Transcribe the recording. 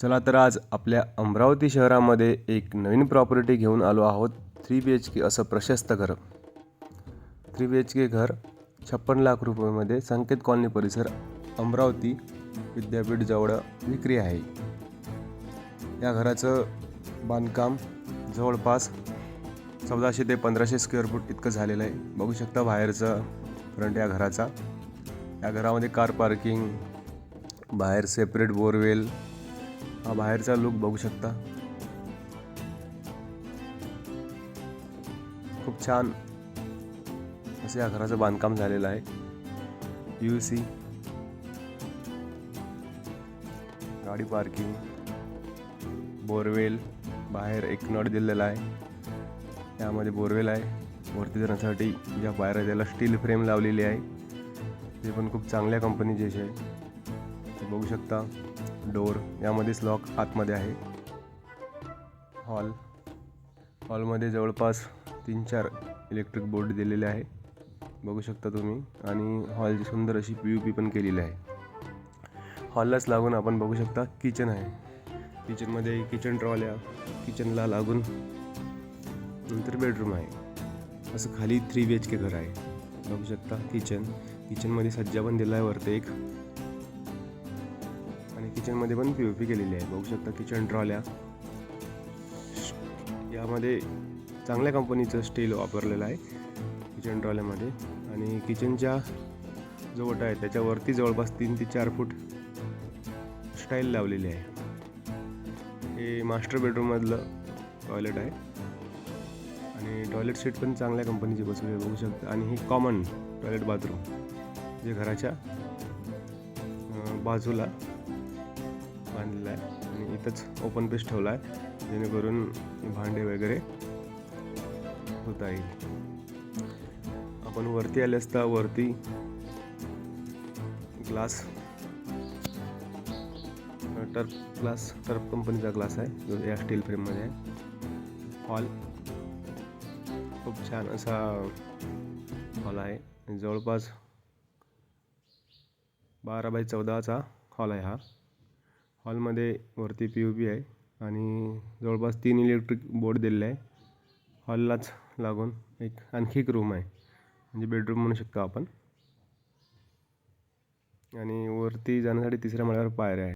चला तर आज आपल्या अमरावती शहरामध्ये एक नवीन प्रॉपर्टी घेऊन आलो आहोत थ्री बी एच के असं प्रशस्त घर. थ्री बी एच के घर छप्पन लाख रुपयामध्ये संकेत कॉलनी परिसर अमरावती विद्यापीठजवळ विक्री आहे. या घराचं बांधकाम जवळपास चौदाशे ते पंधराशे स्क्वेअर फूट इतकं झालेलं आहे. बघू शकता बाहेरचं फ्रंट या घराचा. या घरामध्ये कार पार्किंग बाहेर सेपरेट बोरवेल हा बाहेरचा लुक बघू शकता. खूप छान. असे या घराचं बांधकाम झालेलं आहे. यू सी गाडी पार्किंग बोरवेल. बाहेर एक नळ दिलेला आहे. त्यामध्ये बोरवेल आहे. वरती जाण्यासाठी ज्या पायऱ्या त्याला स्टील फ्रेम लावलेली आहे. ते पण खूप चांगल्या कंपनीचे आहे. बघू शकता. डोर यामध्येच लॉक आतमध्ये आहे. हॉल हॉलमध्ये जवळपास तीन चार इलेक्ट्रिक बोर्ड दिलेले आहे. बघू शकता तुम्ही. आणि हॉलची सुंदर अशी पी यू पी पण केलेली आहे. हॉललाच लागून आपण बघू शकता किचन आहे. किचनमध्ये किचन ट्रॉल्या किचनला लागून नंतर बेडरूम आहे. असं खाली थ्री बी एच के घर आहे. बघू शकता किचन किचनमध्ये सज्जा पण दिला आहे वरती एक. किचनमध्ये पण पी ओ पी केलेली आहे. बघू शकता किचन ट्रॉल्या. यामध्ये चांगल्या कंपनीचं स्टील वापरलेलं आहे किचन ट्रॉल्यामध्ये. आणि किचनच्या जो वटा आहे त्याच्यावरती जवळपास तीन ते चार फूट स्टाईल लावलेली आहे. हे मास्टर बेडरूममधलं टॉयलेट आहे. आणि टॉयलेट सीट पण चांगल्या कंपनीची बसवली बघू शकता. आणि हे कॉमन टॉयलेट बाथरूम जे घराच्या बाजूला बांधलेलं आहे आणि इथंच ओपन पेस्ट ठेवला आहे जेणेकरून भांडे वगैरे होता येईल. आपण वरती आले असता वरती ग्लास टर्फ ग्लास टर्फ कंपनीचा ग्लास आहे जो या स्टील फ्रेममध्ये आहे. हॉल खूप छान असा हॉल आहे. जवळपास बारा बाय चौदाचा हॉल आहे हा. हॉलमध्ये वरती पी यू पी आहे आणि जवळपास तीन इलेक्ट्रिक बोर्ड दिलेले आहे. हॉललाच लागून एक आणखी एक रूम आहे. म्हणजे बेडरूम म्हणू शकतो आपण. आणि वरती जाण्यासाठी तिसऱ्या माळ्यावर पायऱ्या आहे